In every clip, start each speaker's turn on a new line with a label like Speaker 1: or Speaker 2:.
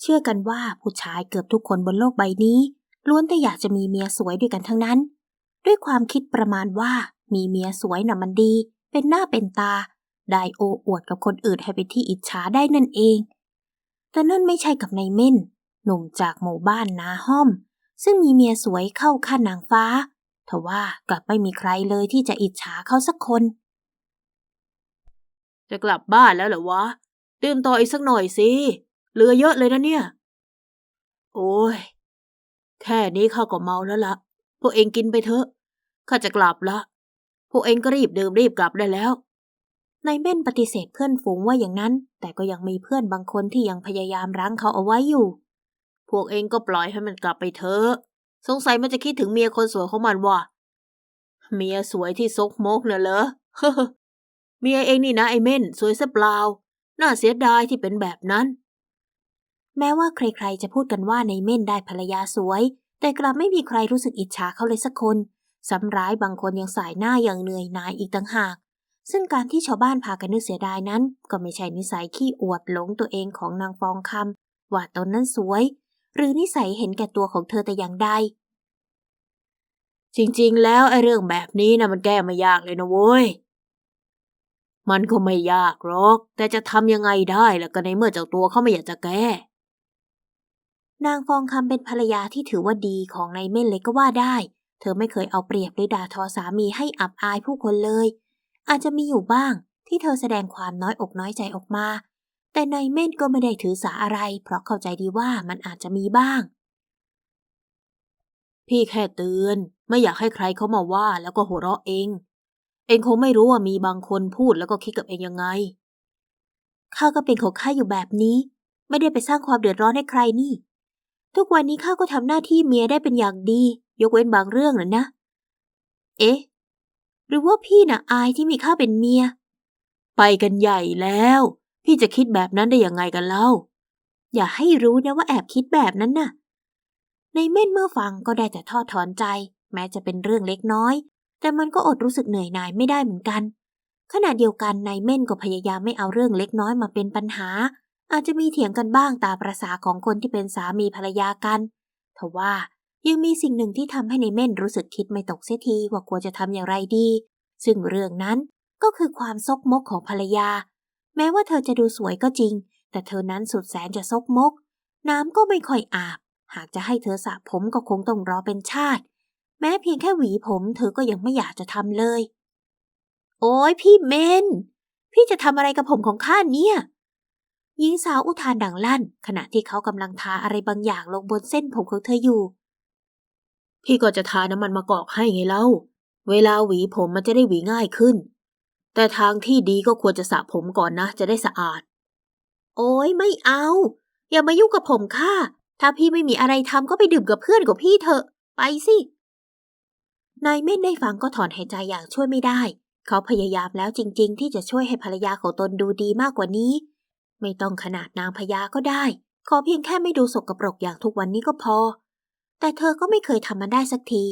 Speaker 1: เชื่อกันว่าผู้ชายเกือบทุกคนบนโลกใบนี้ ล้วนแต่อยากจะมีเมียสวยด้วยกันทั้งนั้น ด้วยความคิดประมาณว่ามีเมียสวยน่ะมันดี เป็นหน้าเป็นตา ได้โอ้อวดกับคนอื่นให้เป็นที่อิจฉาได้นั่นเอง แต่นั่นไม่ใช่กับนายเม่น หนุ่มจากหมู่บ้านนาห้อม ซึ่งมีเมียสวยเข้าขั้นนางฟ้าทว่ากลับไม่มีใครเลยที่จะอิจฉาเขาสักคน
Speaker 2: จะกลับบ้านแล้วเหรอวะ ดื่มต่ออีกสักหน่อยสิ เหลือเยอะเลยนะเนี่ย โอ้ย แค่นี้ข้าก็เมาแล้วละพวกเองกินไปเถอะ ข้าจะกลับละ พวกเองก็รีบดื่มรีบกลับได้แล้ว
Speaker 1: นายเม่นปฏิเสธเพื่อนฝูงว่าอย่างนั้น แต่ก็ยังมีเพื่อนบางคนที่ยังพยายามรั้งเขาเอาไว้อยู่
Speaker 2: พวกเองก็ปล่อยให้มันกลับไปเถอะ สงสัยมันจะคิดถึงเมียคนสวยของมันว่ะ เมียสวยที่ซกมกเน่ะเหรอเมียเองนี่นะไอ้เม่นสวยซะเปล่า น่าเสียดายที่เป็นแบบนั้น
Speaker 1: แม้ว่าใครๆจะพูดกันว่าในเม่นได้ภรรยาสวย แต่กลับไม่มีใครรู้สึกอิจฉาเขาเลยสักคนซ้ำร้ายบางคนยังสายหน้าอย่างเหนื่อยหน่ายอีกต่างหาก ซึ่งการที่ชาวบ้านพากันนึกเสียดายนั้น ก็ไม่ใช่นิสัยขี้อวดหลงตัวเองของนางฟองคำว่าตนนั้นสวย หรือนิสัยเห็นแก่ตัวของเธอแต่อย่างใด
Speaker 2: จริงๆ แล้วไอ้เรื่องแบบนี้นะมันแก้ไม่ยากเลยนะโว้ย มันก็ไม่ยากหรอก แต่จะทำยังไงได้ล่ะก็ในเมื่อเจ้าตัวเขาไม่อยากจะแก้
Speaker 1: นางฟองคำเป็นภรรยาที่ถือว่าดีของนายเม่นเลยก็ว่าได้ เธอไม่เคยเอาเปรียบหรือด่าทอสามีให้อับอายผู้คนเลย อาจจะมีอยู่บ้างที่เธอแสดงความน้อยอกน้อยใจออกมา แต่นายเม่นก็ไม่ได้ถือสาอะไร เพราะเข้าใจดีว่ามันอาจจะมีบ้าง
Speaker 2: พี่แค่เตือนไม่อยากให้ใครเขามาว่าแล้วก็หัวเราะเอง เองคงไม่รู้ว่ามีบางคนพูดแล้วก็คิดกับเองยังไง
Speaker 1: ข้าก็เป็นของข้าอยู่แบบนี้ ไม่ได้ไปสร้างความเดือดร้อนให้ใครนี่ ทุกวันนี้ข้าก็ทำหน้าที่เมียได้เป็นอย่างดี ยกเว้นบางเรื่องนะนะ เอ๊ะ หรือว่าพี่น่ะอายที่มีข้าเป็นเมีย
Speaker 2: ไปกันใหญ่แล้ว พี่จะคิดแบบนั้นได้ยังไงกันเล่า
Speaker 1: อย่าให้รู้นะว่าแอบคิดแบบนั้นน่ะ ในเม่นเมื่อฟังก็ได้แต่ทอดถอนใจ แม้จะเป็นเรื่องเล็กน้อย แต่มันก็อดรู้สึกเหนื่อยหน่ายไม่ได้เหมือนกัน ขณะเดียวกันนายเม่นก็พยายามไม่เอาเรื่องเล็กน้อยมาเป็นปัญหา อาจจะมีเถียงกันบ้างตามประษาของคนที่เป็นสามีภรรยากันทว่ายังมีสิ่งหนึ่งที่ทำให้ในเม่นรู้สึกคิดไม่ตกเสียทีว่าควรจะทำอย่างไรดี ซึ่งเรื่องนั้นก็คือความซกมกของภรรยา แม้ว่าเธอจะดูสวยก็จริง แต่เธอนั้นสุดแสนจะซกมก น้ำก็ไม่ค่อยอาบ หากจะให้เธอสระผมก็คงต้องรอเป็นชาติ แม้เพียงแค่หวีผมเธอก็ยังไม่อยากจะทำเลย โอ้ยพี่เมน พี่จะทำอะไรกับผมของข้าเนี่ย หญิงสาวอุทานดังลั่น ขณะที่เขากำลังทาอะไรบางอย่างลงบนเส้นผมของเธออยู่
Speaker 2: พี่ก็จะทาน้ำมันมะกอกให้ไงเล่า เวลาหวีผมมันจะได้หวีง่ายขึ้น แต่ทางที่ดีก็ควรจะสระผมก่อนนะ จะได้สะอาด
Speaker 1: โอ้ยไม่เอา อย่ามายุ่งกับผมข้าถ้าพี่ไม่มีอะไรทำก็ไปดื่มกับเพื่อนกับพี่เถอะ ไปสินายเม่นได้ฟังก็ถอนหายใจอย่างช่วยไม่ได้ เขาพยายามแล้วจริง ๆ ที่จะช่วยให้ภรรยาของตนดูดีมากกว่านี้ ไม่ต้องขนาดนางพญาก็ได้ ขอเพียงแค่ไม่ดูสกปรกอย่างทุกวันนี้ก็พอ แต่เธอก็ไม่เคยทำมันได้สักที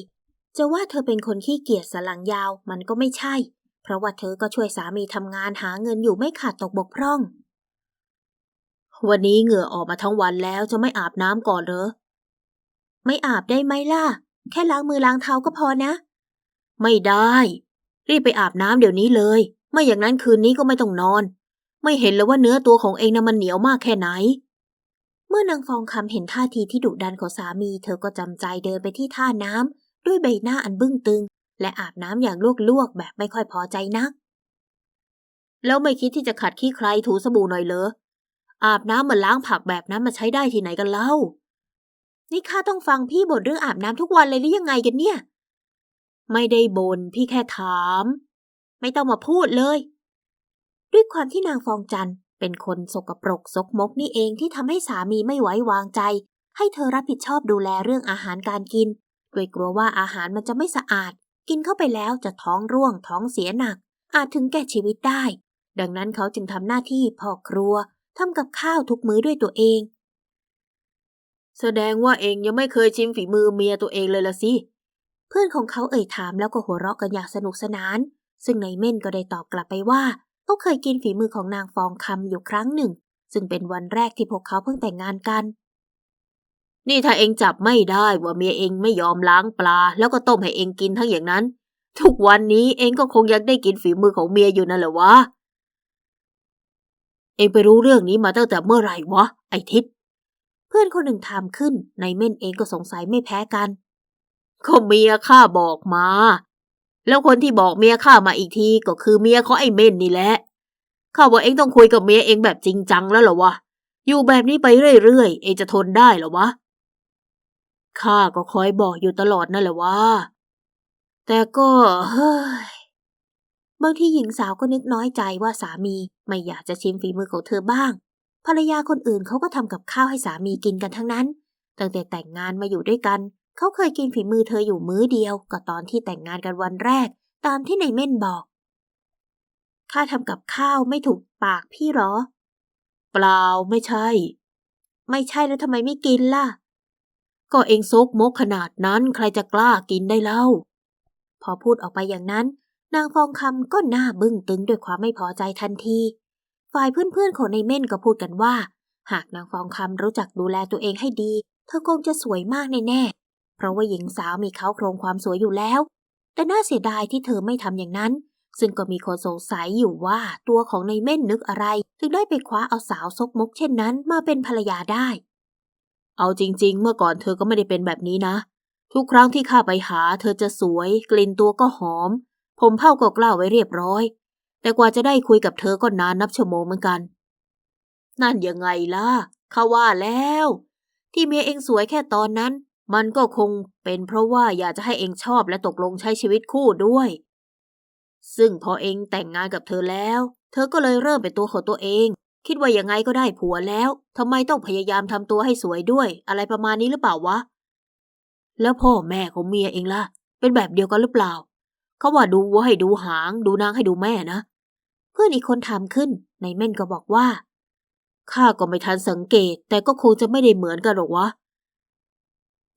Speaker 1: จะว่าเธอเป็นคนขี้เกียจสลังยาวมันก็ไม่ใช่ เพราะว่าเธอก็ช่วยสามีทำงานหาเงินอยู่ไม่ขาดตกบกพร่อง
Speaker 2: วันนี้เหงื่อออกมาทั้งวันแล้วจะไม่อาบน้ำก่อนเหรอ
Speaker 1: ไม่อาบได้ไหมล่ะ แค่ล้างมือล้างเท้าก็พอนะ
Speaker 2: ไม่ได้ รีบไปอาบน้ำเดี๋ยวนี้เลย ไม่อย่างนั้นคืนนี้ก็ไม่ต้องนอน ไม่เห็นเลยว่าเนื้อตัวของเองนะมันเหนียวมากแค่ไหน
Speaker 1: เมื่อนางฟองคำเห็นท่าทีที่ดุดันของสามี เธอก็จำใจเดินไปที่ท่าน้ำด้วยใบหน้าอันบึ้งตึง และอาบน้ำอย่างลวกๆแบบไม่ค่อยพอใจนัก
Speaker 2: แล้วไม่คิดที่จะขัดขี้ใครถูสบู่หน่อยเหรออาบน้ำเหมือนล้างผักแบบนั้นมาใช้ได้ที่ไหนกันเล่า
Speaker 1: นี่ข้าต้องฟังพี่บ่นเรื่องอาบน้ำทุกวันเลยหรือยังไงกันเนี่ย
Speaker 2: ไม่ได้บน่นพี่แค่ถาม
Speaker 1: ไม่ต้องมาพูดเลย ความที่นางฟองจันเป็นคนสกปรกซกมกนี่เองที่ทำให้สามีไม่ไว้วางใจ ให้เธอรับผิดชอบดูแลเรื่องอาหารการกินโดยกลัวว่าอาหารมันจะไม่สะอาด กินเข้าไปแล้วจะท้องร่วงท้องเสียหนัก อาจถึงแก่ชีวิตได้ ดังนั้นเขาจึงทำหน้าที่พ่อครัวทำกับข้าวทุกมื้อด้วยตัวเอง
Speaker 2: แสดงว่าเองยังไม่เคยชิมฝีมือเมียตัวเองเลยละสิ
Speaker 1: เพื่อนของเขาเอ่ยถามแล้วก็หัวเราะกันอย่างสนุกสนาน ซึ่งนายเม่นก็ได้ตอบกลับไปว่า เขาเคยกินฝีมือของนางฟองคำอยู่ครั้งหนึ่ง ซึ่งเป็นวันแรกที่พวกเขาเพิ่งแต่งงานกัน
Speaker 2: นี่ถ้าเองจับไม่ได้ว่าเมียเองไม่ยอมล้างปลา แล้วก็ต้มให้เองกินทั้งอย่างนั้น ทุกวันนี้เองก็คงยังได้กินฝีมือของเมียอยู่นั่นแหละวะ เองไปรู้เรื่องนี้มาตั้งแต่เมื่อไหร่วะ ไอทิศ
Speaker 1: เพื่อนคนหนึ่งถามขึ้น ในเม่นเองก็สงสัยไม่แพ้กัน
Speaker 2: ก็เมียข้าบอกมา แล้วคนที่บอกเมียข้ามาอีกทีก็คือเมียของไอ้เม่นนี่แหละข้าว่าเองต้องคุยกับเมียเองแบบจริงจังแล้วเหรอวะอยู่แบบนี้ไปเรื่อยๆเองจะทนได้เหรอวะข้าก็คอยบอกอยู่ตลอดนั่นแหละว่า แต่ก็เฮ้ย
Speaker 1: บางทีหญิงสาวก็นึกน้อยใจว่าสามีไม่อยากจะชิมฝีมือของเธอบ้าง ภรรยาคนอื่นเขาก็ทำกับข้าวให้สามีกินกันทั้งนั้น ตั้งแต่แต่งงานมาอยู่ด้วยกัน เขาเคยกินฝีมือเธออยู่มื้อเดียวก็ตอนที่แต่งงานกันวันแรก ตามที่ในเม่นบอก ข้าทำกับข้าวไม่ถูกปากพี่หรอ
Speaker 2: เปล่าไม่ใช่
Speaker 1: ไม่ใช่แล้วทำไมไม่กินล่ะ
Speaker 2: ก็เองซกมกขนาดนั้นใครจะกล้ากินได้เล่า
Speaker 1: พอพูดออกไปอย่างนั้น นางฟองคำก็หน้าบึ้งตึงด้วยความไม่พอใจทันทีฝ่ายเพื่อนๆของในเม่นก็พูดกันว่า หากนางฟองคำรู้จักดูแลตัวเองให้ดี เธอคงจะสวยมากแน่ๆ เพราะว่าหญิงสาวมีเขาโครงความสวยอยู่แล้ว แต่น่าเสียดายที่เธอไม่ทำอย่างนั้น ซึ่งก็มีคนสงสัยอยู่ว่าตัวของในเม่นนึกอะไร ถึงได้ไปคว้าเอาสาวซกมกเช่นนั้นมาเป็นภรรยาได้
Speaker 2: เอาจริง ๆ เมื่อก่อนเธอก็ไม่ได้เป็นแบบนี้นะ ทุกครั้งที่ข้าไปหา เธอจะสวย กลิ่นตัวก็หอม ผมเผ้าก็กล้าวไว้เรียบร้อย แต่กว่าจะได้คุยกับเธอก็นานนับชั่วโมงเหมือนกัน นั่นยังไงล่ะข้าว่าแล้ว ที่เมียเองสวยแค่ตอนนั้น มันก็คงเป็นเพราะว่าอยากจะให้เองชอบและตกลงใช้ชีวิตคู่ด้วย ซึ่งพอเองแต่งงานกับเธอแล้ว เธอก็เลยเริ่มเป็นตัวของตัวเอง คิดว่ายังไงก็ได้ผัวแล้วทำไมต้องพยายามทำตัวให้สวยด้วย อะไรประมาณนี้หรือเปล่าวะ แล้วพ่อแม่ของเมียเองล่ะ เป็นแบบเดียวกันหรือเปล่า เขาว่าดูวัวให้ดูหาง ดูนางให้ดูแม่นะ
Speaker 1: เพื่อนอีกคนถามขึ้นในเม่นก็บอกว่า
Speaker 2: ข้าก็ไม่ทันสังเกต แต่ก็คงจะไม่ได้เหมือนกันหรอกวะ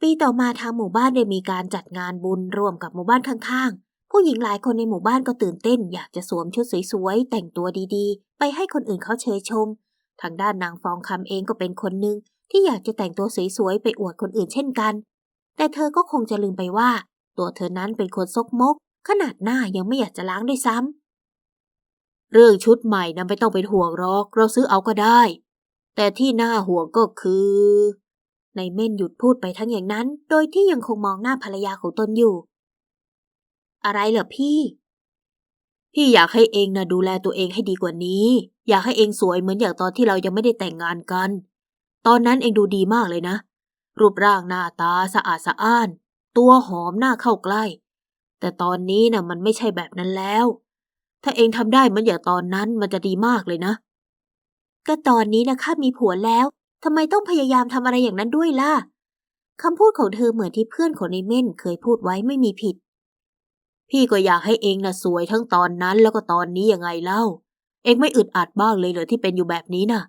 Speaker 1: ปีต่อมาทางหมู่บ้านได้มีการจัดงานบุญร่วมกับหมู่บ้านข้างๆ ผู้หญิงหลายคนในหมู่บ้านก็ตื่นเต้น อยากจะสวมชุดสวยๆ แต่งตัวดีๆ ไปให้คนอื่นเขาเชยชม ทางด้านนางฟองคำเองก็เป็นคนหนึ่งที่อยากจะแต่งตัวสวยๆ ไปอวดคนอื่นเช่นกัน แต่เธอก็คงจะลืมไปว่า ตัวเธอนั้นเป็นคนซกมก ขนาดหน้ายังไม่อยากจะล้างด้วยซ้ำ
Speaker 2: เรื่องชุดใหม่นะไม่ต้องเป็นห่วงหรอก เราซื้อเอาก็ได้ แต่ที่น่าห่วงก็คือ
Speaker 1: ในเม่นหยุดพูดไปทั้งอย่างนั้น โดยที่ยังคงมองหน้าภรรยาของตนอยู่ อะไรเหรอพี่
Speaker 2: พี่อยากให้เองนะดูแลตัวเองให้ดีกว่านี้ อยากให้เองสวยเหมือนอย่างตอนที่เรายังไม่ได้แต่งงานกัน ตอนนั้นเองดูดีมากเลยนะ รูปร่างหน้าตาสะอาดสะอ้าน ตัวหอมหน้าเข้าใกล้ แต่ตอนนี้นะ่ะมันไม่ใช่แบบนั้นแล้ว ถ้าเองทำได้เหมือนอย่างตอนนั้นมันจะดีมากเลยนะ
Speaker 1: ก็ตอนนี้นะข้ามีผัวแล้ว ทำไมต้องพยายามทำอะไรอย่างนั้นด้วยล่ะคำพูดของเธอเหมือนที่เพื่อนของในเม่นเคยพูดไว้ไม่มีผิด
Speaker 2: พี่ก็อยากให้เองนะ่ะสวยทั้งตอนนั้นแล้วก็ตอนนี้ยังไงเล่า เองไม่อึดอัดบ้างเลยเหรอที่เป็นอยู่แบบนี้น่ะ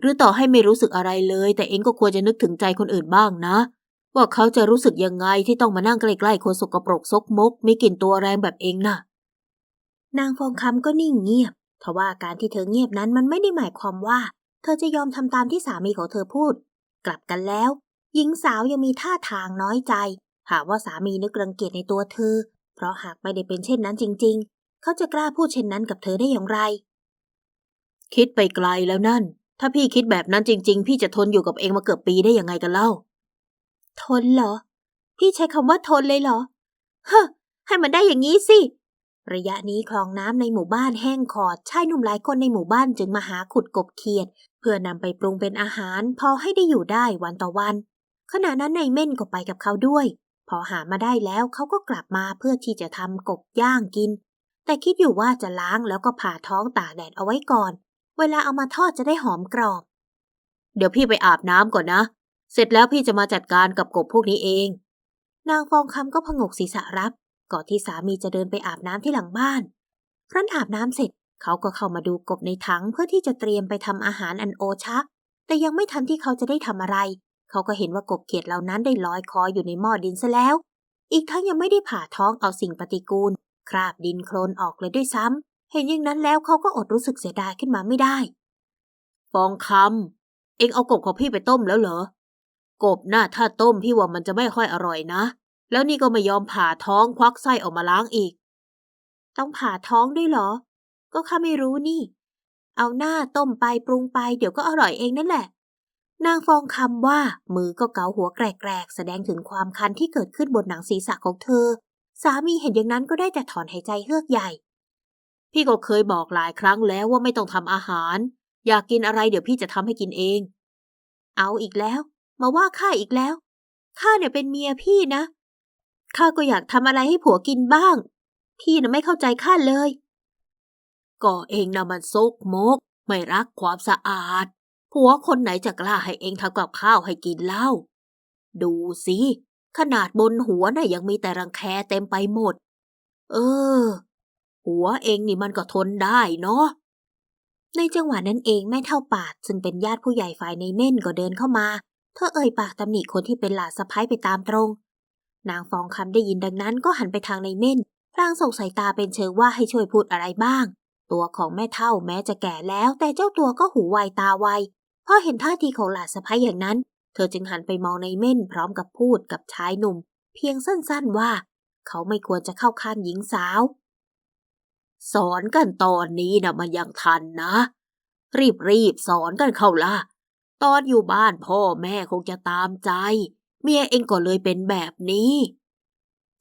Speaker 2: หรือต่อให้ไม่รู้สึกอะไรเลย แต่เองก็ควรจะนึกถึงใจคนอื่นบ้างนะ ว่าเขาจะรู้สึกยังไงที่ต้องมานั่งใกล้ๆคนสกปรกซกมกมีกลิ่นตัวแรงแบบเองน่ะ
Speaker 1: นางฟองคำก็นิ่งเงียบทว่าการที่เธอเงียบนั้นมันไม่ได้หมายความว่า เธอจะยอมทำตามที่สามีของเธอพูด กลับกันแล้ว หญิงสาวยังมีท่าทางน้อยใจ หากว่าสามีนึกรังเกียจในตัวเธอ เพราะหากไม่ได้เป็นเช่นนั้นจริง ๆ เขาจะกล้าพูดเช่นนั้นกับเธอได้อย่างไร
Speaker 2: คิดไปไกลแล้วนั่น ถ้าพี่คิดแบบนั้นจริง ๆ พี่จะทนอยู่กับเองมาเกือบปีได้ยังไงกันเล่า
Speaker 1: ทนเหรอ พี่ใช้คำว่าทนเลยเหรอ เฮ้อให้มันได้อย่างนี้สิ ระยะนี้คลองน้ำในหมู่บ้านแห้งขอดชายหนุ่มหลายคนในหมู่บ้านจึงมาหาขุดกบเขียด เพื่อนำไปปรุงเป็นอาหาร พอให้ได้อยู่ได้วันต่อวัน ขณะนั้นนายเม่นก็ไปกับเขาด้วย พอหามาได้แล้วเขาก็กลับมาเพื่อที่จะทำกบย่างกิน แต่คิดอยู่ว่าจะล้างแล้วก็ผ่าท้องตากแดดเอาไว้ก่อน เวลาเอามาทอดจะได้หอมกรอบ
Speaker 2: เดี๋ยวพี่ไปอาบน้ำก่อนนะ เสร็จแล้วพี่จะมาจัดการกับกบพวกนี้เอง
Speaker 1: นางฟองคำก็พงกศีรษะรับ ก่อนที่สามีจะเดินไปอาบน้ำที่หลังบ้าน ครั้นอาบน้ำเสร็จเขาก็เข้ามาดูกบในถังเพื่อที่จะเตรียมไปทำอาหารอันโอชะแต่ยังไม่ทันที่เขาจะได้ทำอะไร เขาก็เห็นว่ากบเขียดเหล่านั้นได้ลอยคออยู่ในหม้อดินซะแล้ว อีกทั้งยังไม่ได้ผ่าท้องเอาสิ่งปฏิกูล คราบดินโคลนออกเลยด้วยซ้ำเห็นอย่างนั้นแล้วเขาก็อดรู้สึกเสียดายขึ้นมาไม่ได้
Speaker 2: ฟองคำเอ็งเอากบของพี่ไปต้มแล้วเหรอ กบน่ะถ้าต้มพี่ว่ามันจะไม่ค่อยอร่อยนะ แล้วนี่ก็ไม่ยอมผ่าท้องควักไส้ออกมาล้างอีก
Speaker 1: ต้องผ่าท้องด้วยเหรอ ก็ข้าไม่รู้นี่ เอาหน้าต้มไปปรุงไปเดี๋ยวก็อร่อยเองนั่นแหละ นางฟองคำว่า มือก็เกาหัวแกรกๆ แสดงถึงความคันที่เกิดขึ้นบนหนังศีรษะของเธอ สามีเห็นอย่างนั้นก็ได้แต่ถอนหายใจเฮือกใหญ่
Speaker 2: พี่ก็เคยบอกหลายครั้งแล้วว่าไม่ต้องทำอาหาร อยากกินอะไรเดี๋ยวพี่จะทำให้กินเอง
Speaker 1: เอาอีกแล้ว มาว่าข้าอีกแล้วข้าเนี่ยเป็นเมียพี่นะ ข้าก็อยากทำอะไรให้ผัวกินบ้าง พี่น่ะไม่เข้าใจข้าเลย
Speaker 2: ก็เองนะมันซกมก ไม่รักความสะอาด ผัวคนไหนจะกล้าให้เองทำกับข้าวให้กินเล่า ดูสิ ขนาดบนหัวน่ะยังมีแต่รังแคเต็มไปหมด เออ หัวเองนี่มันก็ทนได้เนาะ
Speaker 1: ในจังหวะนั้นเองแม่เท่าปาดซึ่งเป็นญาติผู้ใหญ่ฝ่ายในเม่นก็เดินเข้ามา เธอเอ่ยปากตำหนิคนที่เป็นหลานสะพ้ายไปตามตรง นางฟองคำได้ยินดังนั้นก็หันไปทางในเม่นพลางส่งสายตาเป็นเชิงว่าให้ช่วยพูดอะไรบ้าง ตัวของแม่เท่าแม้จะแก่แล้ว แต่เจ้าตัวก็หูไวตาไวพอเห็นท่าทีของหลานสะพ้ายอย่างนั้น เธอจึงหันไปมองในเม่นพร้อมกับพูดกับชายหนุ่ม เพียงสั้นๆว่า เขาไม่ควรจะเข้าข้างหญิงสาว
Speaker 2: สอนกันตอนนี้นะมันยังทันนะ รีบรีบๆสอนกันเข้าละตอนอยู่บ้านพ่อแม่คงจะตามใจ เมียเองก็เลยเป็นแบบนี้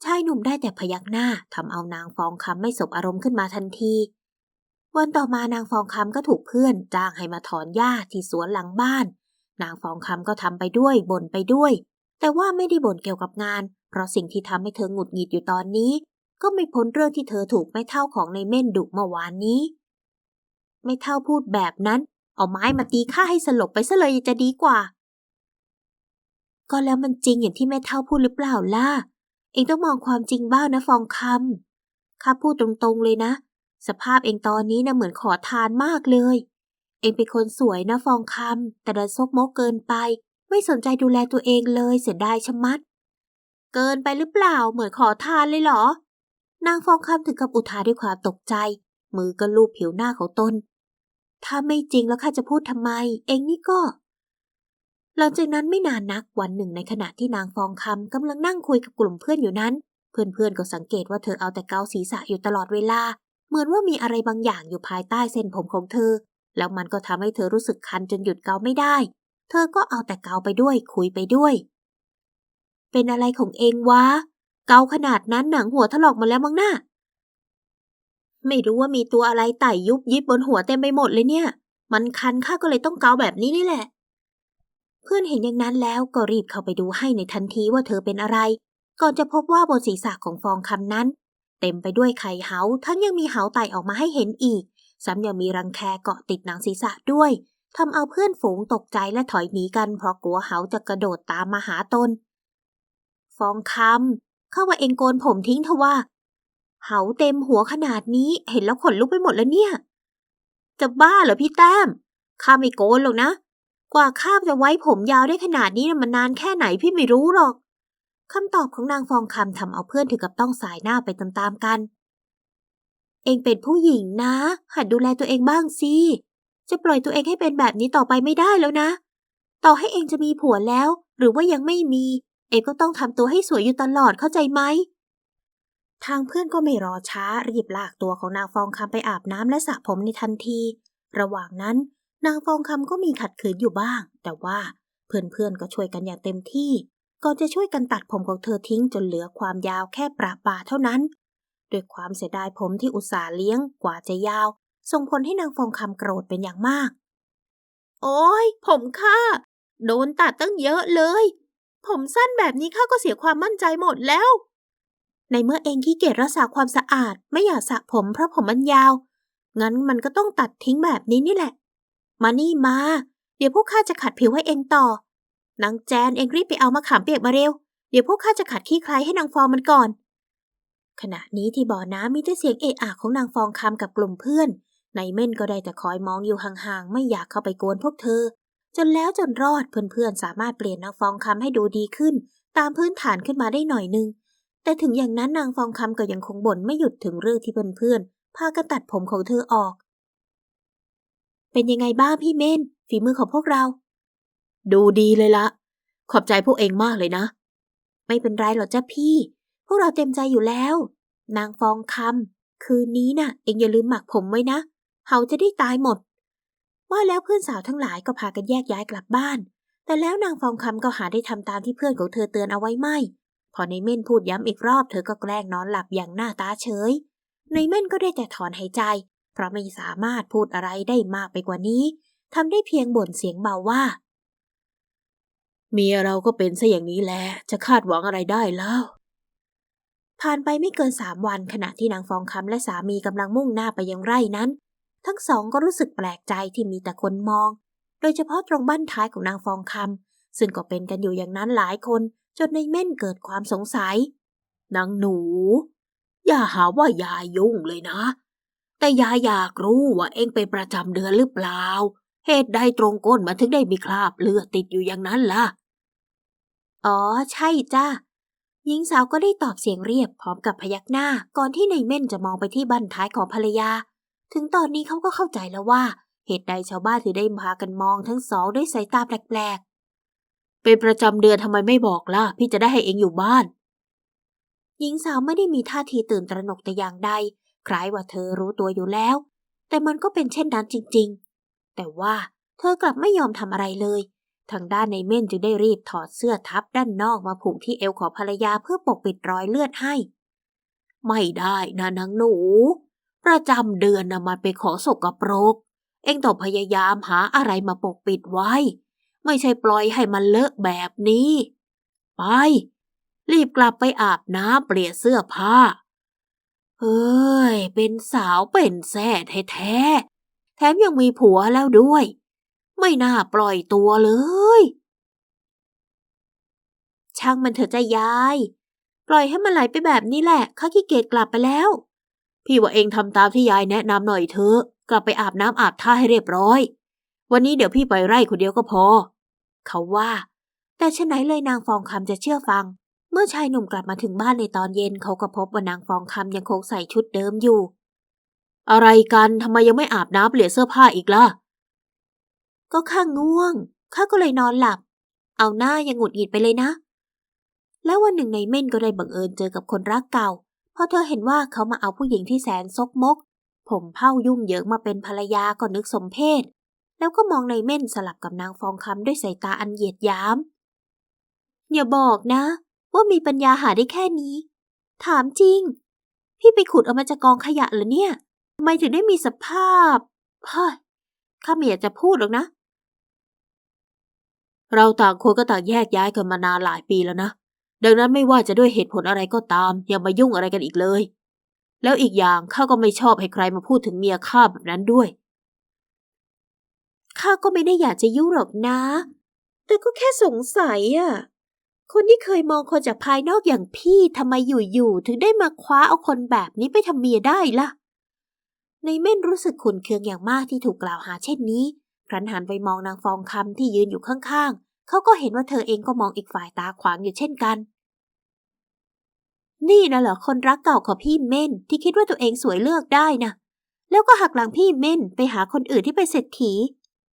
Speaker 1: ชายหนุ่มได้แต่พยักหน้าทำเอานางฟองคำไม่สบอารมณ์ขึ้นมาทันที วันต่อมานางฟองคำก็ถูกเพื่อนจ้างให้มาถอนหญ้าที่สวนหลังบ้าน นางฟองคำก็ทำไปด้วยบ่นไปด้วย แต่ว่าไม่ได้บ่นเกี่ยวกับงาน เพราะสิ่งที่ทำให้เธอหงุดหงิดอยู่ตอนนี้ ก็ไม่พ้นเรื่องที่เธอถูกแม่เท่าของในเม่นดุเมื่อวานนี้ ไม่เท่าพูดแบบนั้นเอาไม้มาตีข้าให้สลบไปซะเลยจะดีกว่า ก็แล้วมันจริงอย่างที่แม่เท่าพูดหรือเปล่าล่ะ เองต้องมองความจริงบ้างนะฟองคำข้าพูดตรงๆเลยนะ สภาพเองตอนนี้นะเหมือนขอทานมากเลย เองเป็นคนสวยนะฟองคำแต่ดันซกมกเกินไป ไม่สนใจดูแลตัวเองเลยเสียดายชะมัด เกินไปหรือเปล่าเหมือนขอทานเลยเหรอ นางฟองคำถึงกับอุทานด้วยความตกใจ มือก็ลูบผิวหน้าของตนถ้าไม่จริงแล้วข้าจะพูดทำไม เองนี่ก็ หลังจากนั้นไม่นานนักวันหนึ่งในขณะที่นางฟองคำกำลังนั่งคุยกับกลุ่มเพื่อนอยู่นั้น เพื่อนๆก็สังเกตว่าเธอเอาแต่เกาศีรษะอยู่ตลอดเวลา เหมือนว่ามีอะไรบางอย่างอยู่ภายใต้เส้นผมของเธอ แล้วมันก็ทำให้เธอรู้สึกคันจนหยุดเกาไม่ได้ เธอก็เอาแต่เกาไปด้วยคุยไปด้วย เป็นอะไรของเองวะ เกาขนาดนั้นหนังหัวถลอกมาแล้วมั้งน่ะไม่รู้ว่ามีตัวอะไรไต่ยุบยิบบนหัวเต็มไปหมดเลยเนี่ย มันคันข้าก็เลยต้องเกาแบบนี้นี่แหละ เพื่อนเห็นอย่างนั้นแล้วก็รีบเข้าไปดูให้ในทันทีว่าเธอเป็นอะไร ก่อนจะพบว่าบนศีรษะของฟองคำนั้น เต็มไปด้วยไข่เหาทั้งยังมีเหาไต่ออกมาให้เห็นอีก ซ้ำยังมีรังแคเกาะติดหนังศีรษะด้วยทำเอาเพื่อนฝูงตกใจและถอยหนีกันเพราะกลัวเหาจะกระโดดตามมาหาตน ฟองคำเข้าว่าเองโกนผมทิ้งเถอะว่า เหาเต็มหัวขนาดนี้เห็นแล้วขนลุกไปหมดแล้วเนี่ย จะบ้าเหรอพี่แต้มข้าไม่โกนหรอกนะ กว่าข้าจะไว้ผมยาวได้ขนาดนี้มันนานแค่ไหนพี่ไม่รู้หรอกคำตอบของนางฟองคำทำเอาเพื่อนถึงกับต้องสายหน้าไปตามๆกัน เองเป็นผู้หญิงนะ หัดดูแลตัวเองบ้างสิจะปล่อยตัวเองให้เป็นแบบนี้ต่อไปไม่ได้แล้วนะ ต่อให้เองจะมีผัวแล้ว หรือว่ายังไม่มี เองก็ต้องทำตัวให้สวยอยู่ตลอดเข้าใจไหมทางเพื่อนก็ไม่รอช้ารีบลากตัวของนางฟองคำไปอาบน้ำและสระผมในทันที ระหว่างนั้น นางฟองคำก็มีขัดขืนอยู่บ้าง แต่ว่าเพื่อนๆก็ช่วยกันอย่างเต็มที่ ก่อนจะช่วยกันตัดผมของเธอทิ้งจนเหลือความยาวแค่ประปาเท่านั้น ด้วยความเสียดายผมที่อุตส่าห์เลี้ยงกว่าจะยาว ส่งผลให้นางฟองคำโกรธเป็นอย่างมาก โอ้ยผมข้าโดนตัดตั้งเยอะเลย ผมสั้นแบบนี้ข้าก็เสียความมั่นใจหมดแล้ว ในเมื่อเองขี้เกียจรักษาความสะอาดไม่อยากสระผมเพราะผมมันยาว งั้นมันก็ต้องตัดทิ้งแบบนี้นี่แหละ มานี่มา เดี๋ยวพวกข้าจะขัดผิวให้เองต่อ นางแจนเองรีบไปเอามะขามเปียกมาเร็ว เดี๋ยวพวกข้าจะขัดขี้ใครให้นางฟองมันก่อน ขณะนี้ที่บ่อน้ำมีแต่เสียงเอะอะของนางฟองคำกับกลุ่มเพื่อน ในเม่นก็ได้แต่คอยมองอยู่ห่างๆ ไม่อยากเข้าไปกวนพวกเธอ จนแล้วจนรอดเพื่อนๆสามารถเปลี่ยนนางฟองคำให้ดูดีขึ้น ตามพื้นฐานขึ้นมาได้หน่อยนึง แต่ถึงอย่างนั้นนางฟองคำก็ยังคงบ่นไม่หยุดถึงเรื่องที่เพื่อนๆพากันตัดผมของเธอออก เป็นยังไงบ้างพี่เม่น ฝีมือของพวกเรา
Speaker 2: ดูดีเลยละ ขอบใจพวกเองมากเลยนะ
Speaker 1: ไม่เป็นไรหรอกจ้าพี่ พวกเราเต็มใจอยู่แล้ว นางฟองคำคืนนี้น่ะ เองอย่าลืมหมักผมไว้นะเฮาจะได้ตายหมด ว่าแล้วเพื่อนสาวทั้งหลายก็พากันแยกย้ายกลับบ้าน แต่แล้วนางฟองคำก็หาได้ทำตามที่เพื่อนของเธอเตือนเอาไว้ไม่ พอในเม่นพูดย้ำอีกรอบเธอก็แกล้งนอนหลับอย่างหน้าตาเฉย ในเม่นก็ได้แต่ถอนหายใจ เพราะไม่สามารถพูดอะไรได้มากไปกว่านี้ทำได้เพียงบ่นเสียงเบาว่า
Speaker 2: เมียเราก็เป็นซะอย่างนี้แหละจะคาดหวังอะไรได้แล้ว
Speaker 1: ผ่านไปไม่เกินสามวันขณะที่นางฟองคำและสามีกำลังมุ่งหน้าไปยังไร่นั้น ทั้งสองก็รู้สึกแปลกใจที่มีแต่คนมอง โดยเฉพาะตรงบ้านท้ายของนางฟองคำซึ่งก็เป็นกันอยู่อย่างนั้นหลายคนจนในเม่นเกิดความสงสัย
Speaker 2: นางหนู อย่าหาว่ายายยุ่งเลยนะ แต่ยายอยากรู้ว่าเองเป็นประจำเดือนหรือเปล่า เหตุใดตรงก้นมันถึงได้มีคราบเลือดติดอยู่อย่างนั้นล่ะ
Speaker 1: อ๋อ ใช่จ้าหญิงสาวก็ได้ตอบเสียงเรียบพร้อมกับพยักหน้าก่อนที่ในเม่นจะมองไปที่บั้นท้ายของภรรยา ถึงตอนนี้เขาก็เข้าใจแล้วว่า เหตุใดชาวบ้านถึงได้พากันมองทั้งสองด้วยสายตาแปลกๆ
Speaker 2: เป็นประจำเดือนทำไมไม่บอกล่ะ พี่จะได้ให้เองอยู่บ้าน
Speaker 1: หญิงสาวไม่ได้มีท่าทีตื่นตระหนกแต่อย่างใด คล้ายว่าเธอรู้ตัวอยู่แล้ว แต่มันก็เป็นเช่นนั้นจริงๆ แต่ว่าเธอกลับไม่ยอมทำอะไรเลย ทางด้านในเม่นจึงได้รีบถอดเสื้อทับด้านนอกมาผูกที่เอวของภรรยาเพื่อปกปิดรอยเลือดให้
Speaker 2: ไม่ได้นะนางหนู ประจำเดือนนะมันเป็นขอสกปรก เองต้องพยายามหาอะไรมาปกปิดไว้ ไม่ใช่ปล่อยให้มันเลอะแบบนี้ ไป รีบกลับไปอาบน้ำเปลี่ยนเสื้อผ้า เฮ้ย เป็นสาวเป็นแซ่แท้ๆ แถมยังมีผัวแล้วด้วย ไม่น่าปล่อยตัวเลย
Speaker 1: ช่างมันเถอะจ้ายาย ปล่อยให้มันไหลไปแบบนี้แหละ ข้าขี้เกียจกลับไปแล้ว
Speaker 2: พี่ว่าเองทำตามที่ยายแนะนำหน่อยเถอะ กลับไปอาบน้ำอาบท่าให้เรียบร้อย วันนี้เดี๋ยวพี่ไปไร่คนเดียวก็พอ
Speaker 1: เขาว่า แต่ฉะไหนเลยนางฟองคำจะเชื่อฟัง เมื่อชายหนุ่มกลับมาถึงบ้านในตอนเย็นเขาก็พบว่านางฟองคำยังคงใส่ชุดเดิมอยู่
Speaker 2: อะไรกันทำไมยังไม่อาบน้ำเปลี่ยนเสื้อผ้าอีกล่ะ
Speaker 1: ก็ข้าง่วงข้าก็เลยนอนหลับ เอาหน้ายังหงุดหงิดไปเลยนะ แล้ววันหนึ่งในเม่นก็ได้บังเอิญเจอกับคนรักเก่าพอเธอเห็นว่าเขามาเอาผู้หญิงที่แสนซกมก ผมเผ้ายุ่งเหยิงมาเป็นภรรยาก็นึกสมเพศ แล้วก็มองในเม่นสลับกับนางฟองคำด้วยสายตาอันเหยียดยาม อย่าบอกนะ ว่ามีปัญญาหาได้แค่นี้ ถามจริง พี่ไปขุดเอามาจากกองขยะเหรอเนี่ยทำไมถึงได้มีสภาพ เฮ้ยข้าไม่อยากจะพูดหรอกนะ
Speaker 2: เราต่างคนก็ต่างแยกย้ายกันมานานหลายปีแล้วนะ ดังนั้นไม่ว่าจะด้วยเหตุผลอะไรก็ตาม อย่ามายุ่งอะไรกันอีกเลย แล้วอีกอย่างข้าก็ไม่ชอบให้ใครมาพูดถึงเมียข้าแบบนั้นด้วย
Speaker 1: ข้าก็ไม่ได้อยากจะยุ่งหรอกนะ แต่ก็แค่สงสัยอะ คนที่เคยมองคนจากภายนอกอย่างพี่ทำไมอยู่ๆถึงได้มาคว้าเอาคนแบบนี้ไปทำเมียได้ล่ะ ในเม่นรู้สึกขุนเคืองอย่างมากที่ถูกกล่าวหาเช่นนี้ ครั้นหันไปมองนางฟองคำที่ยืนอยู่ข้างๆ เขาก็เห็นว่าเธอเองก็มองอีกฝ่ายตาขวางอยู่เช่นกัน นี่นะเหรอคนรักเก่าของพี่เม่นที่คิดว่าตัวเองสวยเลือกได้นะแล้วก็หักหลังพี่เม่นไปหาคนอื่นที่เป็นเศรษฐี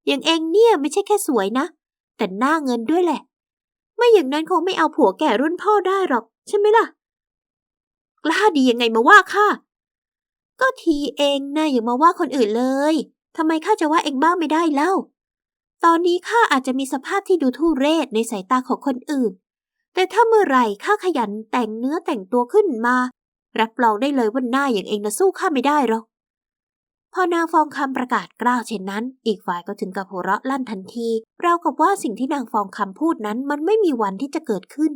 Speaker 1: อย่างเองเนี่ยไม่ใช่แค่สวยนะ แต่หน้าเงินด้วยแหละ ไม่อย่างนั้นคงไม่เอาผัวแก่รุ่นพ่อได้หรอก ใช่ไหมล่ะ กล้าดียังไงมาว่าข้าก็ทีเองนะอย่ามาว่าคนอื่นเลยทำไมข้าจะว่าเองบ้างไม่ได้เล่า ตอนนี้ข้าอาจจะมีสภาพที่ดูทุเรศในสายตาของคนอื่น แต่ถ้าเมื่อไหร่ข้าขยันแต่งเนื้อแต่งตัวขึ้นมา รับรองได้เลยว่าหน้าอย่างเองนะสู้ข้าไม่ได้หรอก พอนางฟองคำประกาศกล้าวเช่นนั้น อีกฝ่ายก็ถึงกับหัวเราะลั่นทันทีราวกับว่าสิ่งที่นางฟองคำพูดนั้นมันไม่มีวันที่จะเกิดขึ้น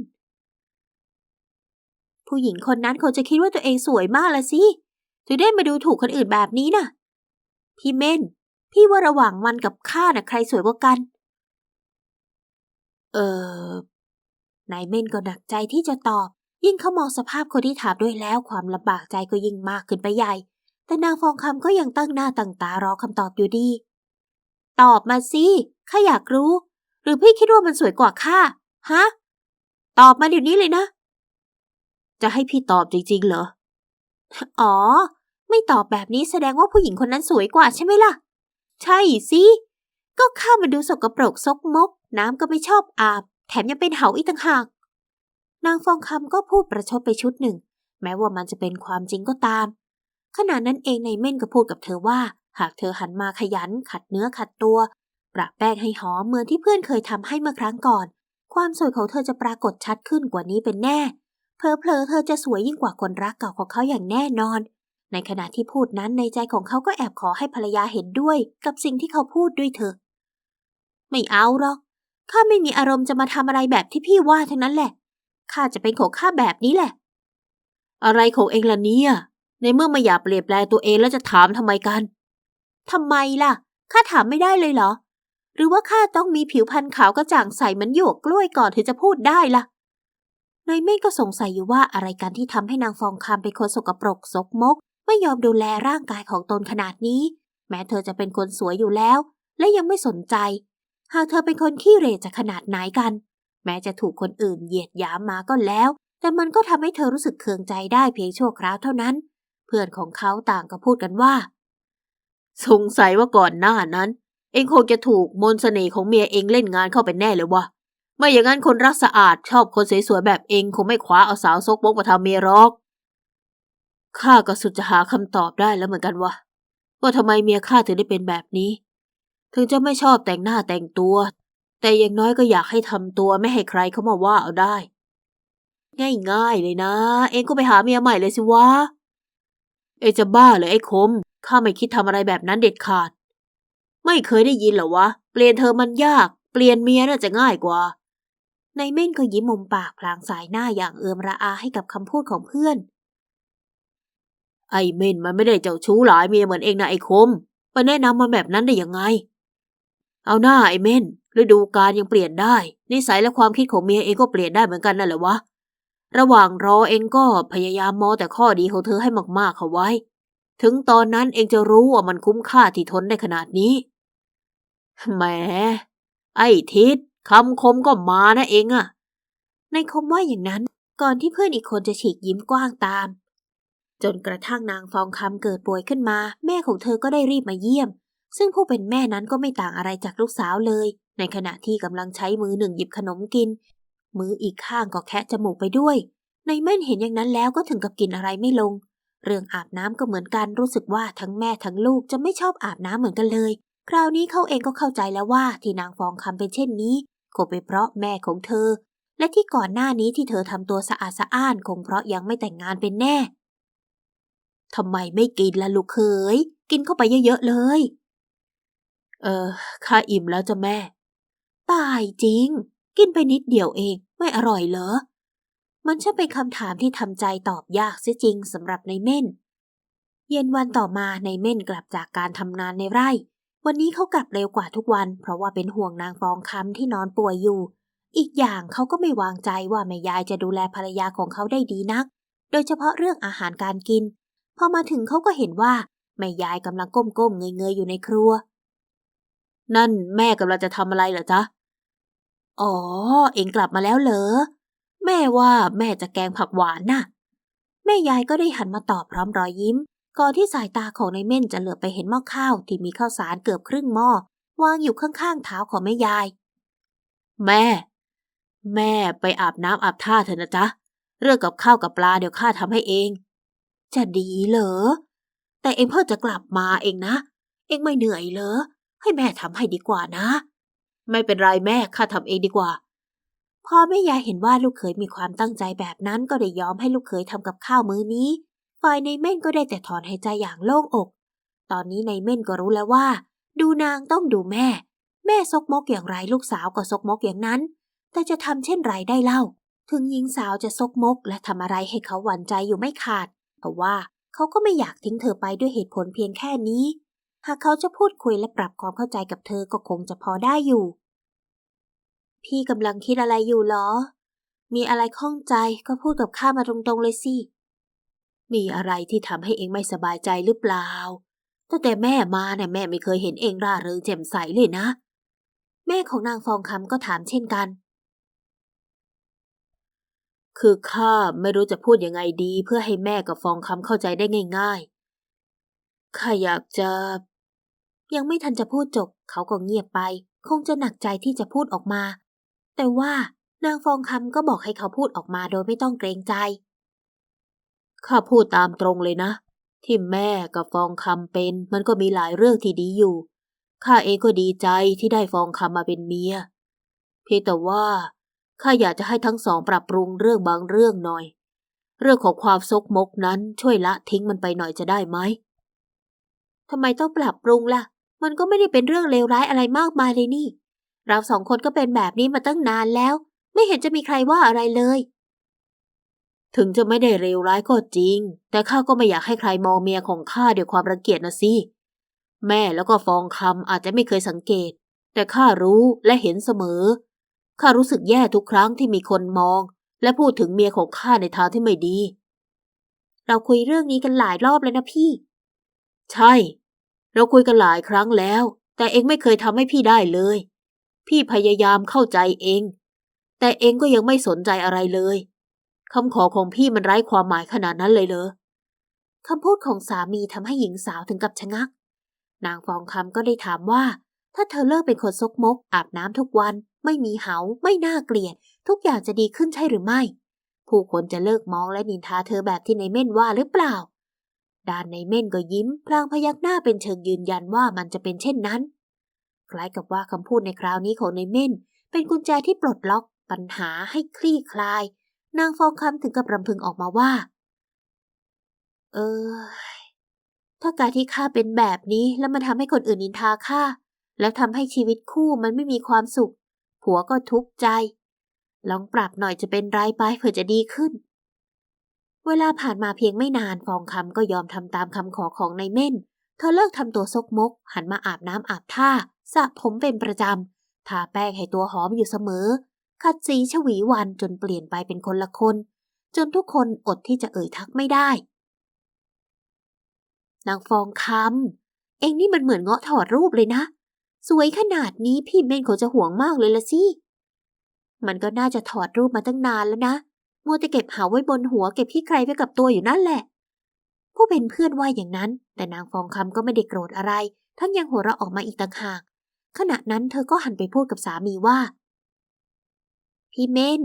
Speaker 1: ผู้หญิงคนนั้นคงจะคิดว่าตัวเองสวยมากละสิถึงได้มาดูถูกคนอื่นแบบนี้น่ะ พี่เม่น พี่ว่าระหว่างมันกับข้าน่ะใครสวยกว่ากัน เออนายเม่นก็หนักใจที่จะตอบ ยิ่งเขามองสภาพคนที่ถามด้วยแล้วความลำบากใจก็ยิ่งมากขึ้นไปใหญ่ แต่นางฟองคำก็ยังตั้งหน้าตั้งตารอคำตอบอยู่ดี ตอบมาสิข้าอยากรู้ หรือพี่คิดว่ามันสวยกว่าข้าฮะ ตอบมาเดี๋ยวนี้เลยนะ
Speaker 2: จะให้พี่ตอบจริงๆเหรอ
Speaker 1: อ๋อ ไม่ตอบแบบนี้แสดงว่าผู้หญิงคนนั้นสวยกว่าใช่ไหมล่ะ ใช่สิ ก็ข้ามาดูสกปรกซกมก น้ำก็ไม่ชอบอาบ แถมยังเป็นเหาอีกต่างหาก นางฟองคำก็พูดประชดไปชุดหนึ่ง แม้ว่ามันจะเป็นความจริงก็ตาม ขณะนั้นเองในเม่นก็พูดกับเธอว่า หากเธอหันมาขยันขัดเนื้อขัดตัว ประแป้งให้หอมเหมือนที่เพื่อนเคยทำให้เมื่อครั้งก่อน ความสวยของเธอจะปรากฏชัดขึ้นกว่านี้เป็นแน่เพลอเพลอๆเธอจะสวยยิ่งกว่าคนรักเก่าของเขาอย่างแน่นอน ในขณะที่พูดนั้นในใจของเขาก็แอบขอให้ภรรยาเห็นด้วย กับสิ่งที่เขาพูดด้วยเถอะไม่เอาหรอกข้าไม่มีอารมณ์จะมาทำอะไรแบบที่พี่ว่าทั้งนั้นแหละข้าจะเป็นของข้าแบบนี้แหละ
Speaker 2: อะไรของเองล่ะเนี่ย ในเมื่อไม่อยากเปลี่ยนแปลงตัวเองแล้วจะถามทำไมกัน
Speaker 1: ทำไมล่ะข้าถามไม่ได้เลยเหรอ หรือว่าข้าต้องมีผิวพรรณขาวกระจ่างใสเหมือนหยวกกล้วยก่อนถึงจะพูดได้ล่ะนายเม่ก็สงสัยอยู่ว่าอะไรกันที่ทำให้นางฟองคำเป็นคนสกปรกซกมก ไม่ยอมดูแลร่างกายของตนขนาดนี้ แม้เธอจะเป็นคนสวยอยู่แล้ว และยังไม่สนใจ หากเธอเป็นคนขี้เรจะขนาดไหนกัน แม้จะถูกคนอื่นเหยียดหยามมาก็แล้ว แต่มันก็ทำให้เธอรู้สึกเคืองใจได้เพียงชั่วคราวเท่านั้น พื่อนของเขาต่างก็พูดกันว่า
Speaker 2: สงสัยว่าก่อนหน้านั้น เองคงจะถูกมนต์เสน่ห์ของเมียเองเล่นงานเข้าไปแน่เลยวะไม่อย่างนั้นคนรักสะอาดชอบคนสวยๆแบบเองคงไม่คว้าเอาสาวซกมกมาทำเมียรอกข้าก็สุดจะหาคำตอบได้แล้วเหมือนกันวะว่าทำไมเมียข้าถึงได้เป็นแบบนี้ ถึงจะไม่ชอบแต่งหน้าแต่งตัว แต่อย่างน้อยก็อยากให้ทำตัวไม่ให้ใครเข้ามาว่าเอาได้ ง่ายๆเลยนะ เองก็ไปหาเมียใหม่เลยสิวะ เอจะบ้าเหรอไอ้คม ข้าไม่คิดทำอะไรแบบนั้นเด็ดขาด ไม่เคยได้ยินเหรอวะ เปลี่ยนเธอมันยาก เปลี่ยนเมียน่าจะง่ายกว่า
Speaker 1: นายเม่นก็ยิ้มมุมปากพลางสายหน้าอย่างเอือมระอาให้กับคำพูดของเพื่อน
Speaker 2: ไอ้เม่นมันไม่ได้เจ้าชู้หลายเมียเหมือนเองนะไอ้คมไปแนะนำมันแบบนั้นได้ยังไง เอาหน้าไอ้เม่นฤดูกาลยังเปลี่ยนได้ นิสัยและความคิดของเมียเองก็เปลี่ยนได้เหมือนกันนั่นแหละวะ ระหว่างรอเองก็พยายามมองแต่ข้อดีของเธอให้มากๆเข้าไว้ ถึงตอนนั้นเองจะรู้ว่ามันคุ้มค่าที่ทนได้ขนาดนี้แหม ไอ้ทิศคำคมก็มานะเองอะ
Speaker 1: ในคมว่าอย่างนั้นก่อนที่เพื่อนอีกคนจะฉีกยิ้มกว้างตาม จนกระทั่งนางฟองคำเกิดป่วยขึ้นมา แม่ของเธอก็ได้รีบมาเยี่ยม ซึ่งผู้เป็นแม่นั้นก็ไม่ต่างอะไรจากลูกสาวเลย ในขณะที่กำลังใช้มือหนึ่งหยิบขนมกิน มืออีกข้างก็แคะจมูกไปด้วย ในเม่นเห็นอย่างนั้นแล้วก็ถึงกับกินอะไรไม่ลง เรื่องอาบน้ำก็เหมือนกันรู้สึกว่าทั้งแม่ทั้งลูกจะไม่ชอบอาบน้ำเหมือนกันเลย คราวนี้เขาเองก็เข้าใจแล้วว่าที่นางฟองคำเป็นเช่นนี้คงเป็นเพราะแม่ของเธอ และที่ก่อนหน้านี้ที่เธอทำตัวสะอาดสะอ้านคงเพราะยังไม่แต่งงานเป็นแน่ทำไมไม่กินล่ะลูกเขยกินเข้าไปเยอะๆเลย
Speaker 2: เออข้าอิ่มแล้วจ้ะแม่
Speaker 1: ตายจริง กินไปนิดเดียวเองไม่อร่อยเหรอ มันช่างเป็นคำถามที่ทำใจตอบยากเสียจริงสำหรับในเม่น เย็นวันต่อมาในเม่นกลับจากการทำงานในไร่ วันนี้เขากลับเร็วกว่าทุกวัน เพราะว่าเป็นห่วงนางฟองคำที่นอนป่วยอยู่ อีกอย่างเขาก็ไม่วางใจว่าแม่ยายจะดูแลภรรยาของเขาได้ดีนัก โดยเฉพาะเรื่องอาหารการกิน พอมาถึงเขาก็เห็นว่าแม่ยายกำลังก้มๆเงยๆอยู่ในครัว
Speaker 2: นั่นแม่กำลังจะทำอะไรเหรอจ๊ะ
Speaker 1: อ๋อ เองกลับมาแล้วเหรอ แม่ว่าแม่จะแกงผักหวานน่ะ แม่ยายก็ได้หันมาตอบพร้อมรอยยิ้ม ก่อนที่สายตาของนายเม่นจะเหลือบไปเห็นหม้อข้าวที่มีข้าวสารเกือบครึ่งหม้อวางอยู่ข้างๆเท้าของแม่ยาย
Speaker 2: แม่ แม่ไปอาบน้ำอาบท่าเถอะนะจ๊ะ เรื่องกับข้าวกับปลาเดี๋ยวข้าทำให้เอง
Speaker 1: จะดีเหรอ แต่เองเพิ่งจะกลับมาเองนะ เองไม่เหนื่อยเหรอ ให้แม่ทำให้ดีกว่านะ
Speaker 2: ไม่เป็นไรแม่ข้าทำเองดีกว่า
Speaker 1: พอแม่ยายเห็นว่าลูกเขยมีความตั้งใจแบบนั้นก็ได้ยอมให้ลูกเขยทำกับข้าวมื้อนี้ ฝ่ายในเม่นก็ได้แต่ถอนหายใจอย่างโล่งอก ตอนนี้ในเม่นก็รู้แล้วว่า ดูนางต้องดูแม่ แม่ซกมกอย่างไรลูกสาวก็ซกมกอย่างนั้น แต่จะทำเช่นไรได้เล่า ถึงหญิงสาวจะซกมกและทำอะไรให้เขาหวั่นใจอยู่ไม่ขาดเพราะว่าเขาก็ไม่อยากทิ้งเธอไปด้วยเหตุผลเพียงแค่นี้ หากเขาจะพูดคุยและปรับความเข้าใจกับเธอก็คงจะพอได้อยู่ พี่กำลังคิดอะไรอยู่หรอ มีอะไรข้องใจก็พูดกับข้ามาตรงๆเลยสิ
Speaker 2: มีอะไรที่ทำให้เองไม่สบายใจหรือเปล่า ตั้งแต่แม่มาเนี่ยแม่ไม่เคยเห็นเองร่าเริงแจ่มใสเลยนะ
Speaker 1: แม่ของนางฟองคำก็ถามเช่นกัน
Speaker 2: คือข้าไม่รู้จะพูดยังไงดี เพื่อให้แม่กับฟองคำเข้าใจได้ง่ายๆข้าอยากจะ
Speaker 1: ยังไม่ทันจะพูดจบ เขาก็เงียบไป คงจะหนักใจที่จะพูดออกมา แต่ว่านางฟองคำก็บอกให้เขาพูดออกมาโดยไม่ต้องเกรงใจ
Speaker 2: ข้าพูดตามตรงเลยนะ ที่แม่กับฟองคำเป็น มันก็มีหลายเรื่องที่ดีอยู่ ข้าเองก็ดีใจที่ได้ฟองคำมาเป็นเมีย เพียงแต่ว่าข้าอยากจะให้ทั้งสองปรับปรุงเรื่องบางเรื่องหน่อย เรื่องของความซกมกนั้นช่วยละทิ้งมันไปหน่อยจะได้ไหม
Speaker 1: ทำไมต้องปรับปรุงล่ะ มันก็ไม่ได้เป็นเรื่องเลวร้ายอะไรมากมายเลยนี่ เราสองคนก็เป็นแบบนี้มาตั้งนานแล้ว ไม่เห็นจะมีใครว่าอะไรเลย
Speaker 2: ถึงจะไม่ได้เลวร้ายก็จริง แต่ข้าก็ไม่อยากให้ใครมองเมียของข้าด้วยความรังเกียจนะสิ แม่แล้วก็ฟองคำอาจจะไม่เคยสังเกต แต่ข้ารู้และเห็นเสมอ ข้ารู้สึกแย่ทุกครั้งที่มีคนมอง และพูดถึงเมียของข้าในทางที่ไม่ดี
Speaker 1: เราคุยเรื่องนี้กันหลายรอบแล้วนะพี่
Speaker 2: ใช่ เราคุยกันหลายครั้งแล้ว แต่เองไม่เคยทำให้พี่ได้เลย พี่พยายามเข้าใจเอง แต่เองก็ยังไม่สนใจอะไรเลยคำขอของพี่มันไร้ความหมายขนาดนั้นเลยเหรอ
Speaker 1: คำพูดของสามีทำให้หญิงสาวถึงกับชะงัก นางฟองคำก็ได้ถามว่า ถ้าเธอเลิกเป็นคนซกมก อาบน้ำทุกวัน ไม่มีเหา ไม่น่าเกลียด ทุกอย่างจะดีขึ้นใช่หรือไม่ ผู้คนจะเลิกมองและนินทาเธอแบบที่ในเม่นว่าหรือเปล่า ด้านในเม่นก็ยิ้มพลางพยักหน้าเป็นเชิงยืนยันว่ามันจะเป็นเช่นนั้น คล้ายกับว่าคำพูดในคราวนี้ของในเม่น เป็นกุญแจที่ปลดล็อกปัญหาให้คลี่คลาย นางฟองคำถึงกับรำพึงออกมาว่า เออ ถ้าการที่ข้าเป็นแบบนี้แล้วมันทำให้คนอื่นนินทาข้าแล้วทำให้ชีวิตคู่มันไม่มีความสุข ผัวก็ทุกข์ใจ ลองปรับหน่อยจะเป็นไรไปเผื่อจะดีขึ้น เวลาผ่านมาเพียงไม่นานฟองคำก็ยอมทำตามคำขอของนายเม่น เธอเลิกทำตัวซกมก หันมาอาบน้ำอาบท่าสระผมเป็นประจำทาแป้งให้ตัวหอมอยู่เสมอ ขัดสีฉวีวันจนเปลี่ยนไปเป็นคนละคน จนทุกคนอดที่จะเอ่ยทักไม่ได้ นางฟองคำเองนี่มันเหมือนเงาะถอดรูปเลยนะ สวยขนาดนี้พี่เม่นคงจะห่วงมากเลยละสิมันก็น่าจะถอดรูปมาตั้งนานแล้วนะ มัวแต่เก็บหาไว้บนหัวเก็บพี่ใครไว้กับตัวอยู่นั่นแหละ ผู้เป็นเพื่อนว่าอย่างนั้น แต่นางฟองคำก็ไม่ได้โกรธอะไร ทั้งยังหัวเราะออกมาอีกต่างหาก ขณะนั้นเธอก็หันไปพูดกับสามีว่า พี่เมน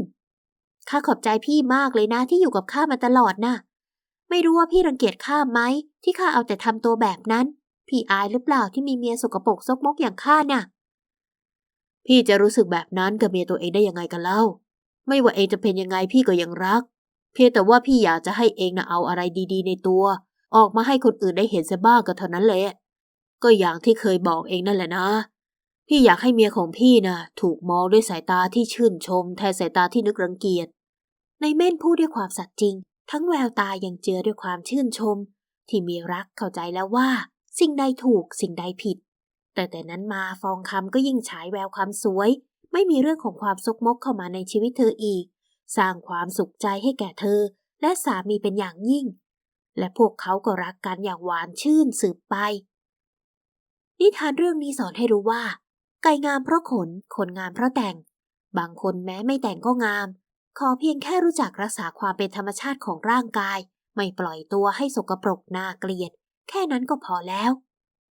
Speaker 1: ข้าขอบใจพี่มากเลยนะที่อยู่กับข้ามาตลอดนะ่ะ ไม่รู้ว่าพี่รังเกียจข้าไหมที่ข้าเอาแต่ทำตัวแบบนั้น พี่อายหรือเปล่าที่มีเมียสกปรกซกมกอย่างข้าน่ะ
Speaker 2: พี่จะรู้สึกแบบนั้นกับเมียตัวเองได้ยังไงกันเล่า ไม่ว่าเองจะเป็นยังไงพี่ก็ยังรัก เพียงแต่ว่าพี่อยากจะให้เองนะเอาอะไรดีๆ ในตัว ออกมาให้คนอื่นได้เห็นเสียบ้างก็เท่านั้นแหละก็อย่างที่เคยบอกเองนั่นแหละนะ พี่อยากให้เมียของพี่นะถูกมองด้วยสายตาที่ชื่นชม แทนสายตาที่นึกรังเกียจ
Speaker 1: ในเม่นพูดด้วยความสัตย์จริง ทั้งแววตายังเจือด้วยความชื่นชม ที่มีรักเข้าใจแล้วว่า สิ่งใดถูกสิ่งใดผิด แต่แต่นั้นมาฟองคำก็ยิ่งฉายแววความสวย ไม่มีเรื่องของความซกมกเข้ามาในชีวิตเธออีก สร้างความสุขใจให้แก่เธอ และสามีเป็นอย่างยิ่ง และพวกเขาก็รักกันอย่างหวานชื่นสืบไป นิทานเรื่องนี้สอนให้รู้ว่า ไก่งามเพราะขนคนงามเพราะแต่ง บางคนแม้ไม่แต่งก็งาม ขอเพียงแค่รู้จักรักษาความเป็นธรรมชาติของร่างกาย ไม่ปล่อยตัวให้สกปรกน่าเกลียด แค่นั้นก็พอแล้ว